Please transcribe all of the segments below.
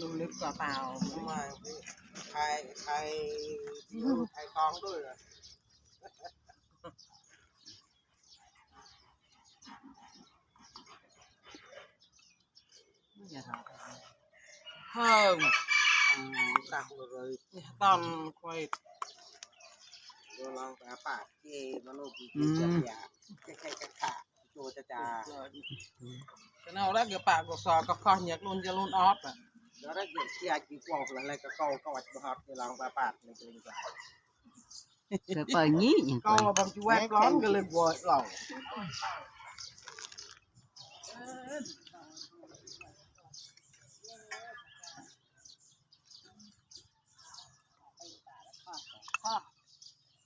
ลุงลึกกว่าเปล่าทำไมพี่ไทยไทยไทยกองด้วยเหรออย่าทำเพิ่มอืมตักเลยตอนควายโดนลองแต่ปากที่มนุษย์ที่จียบยาแค่แค่กระ ขาโจจะจาจะเอาแล้วเกี่ยวปากก็สอก็คอเหยียกลุนจะลุนออฟอะแล้วถ้าเกิดเชียร์กี่กวงอะไรก็เกาก็วัดบังคับจะลองแต่ปากในตัวเอง Rồi bờ nhí nhỉ ก็บางทีแวกร้อนก็เลยบวชเรา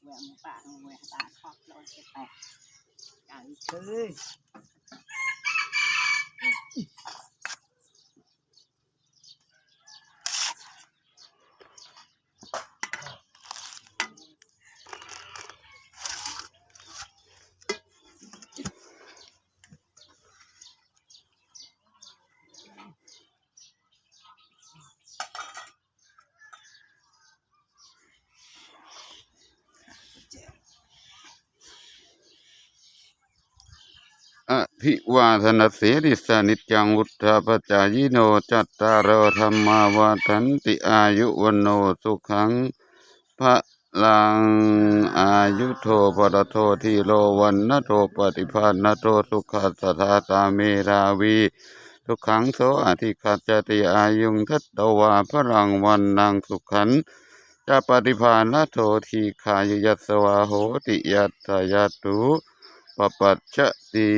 แหวกปากแหวกตาครอบโดนแตกไก่ คื ภิวาทนาเสริสานิจังวุฒาปจายโนจัตตารธรรมาวาทันติอายุวันโนสุขังพระลังอายุโทปรโททีโลวันนโทปฏิภาณโทสุขัสสะตาเมราวีทุกขังโสอธิคัจจติอายุงทัตตวาพรังวันนางสุขันจะปฏิภาณโททีขายุยัสวาโหติยัตยัตตุ ปปัจจติ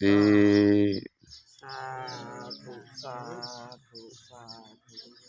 ติสาธุสาธุสาธุ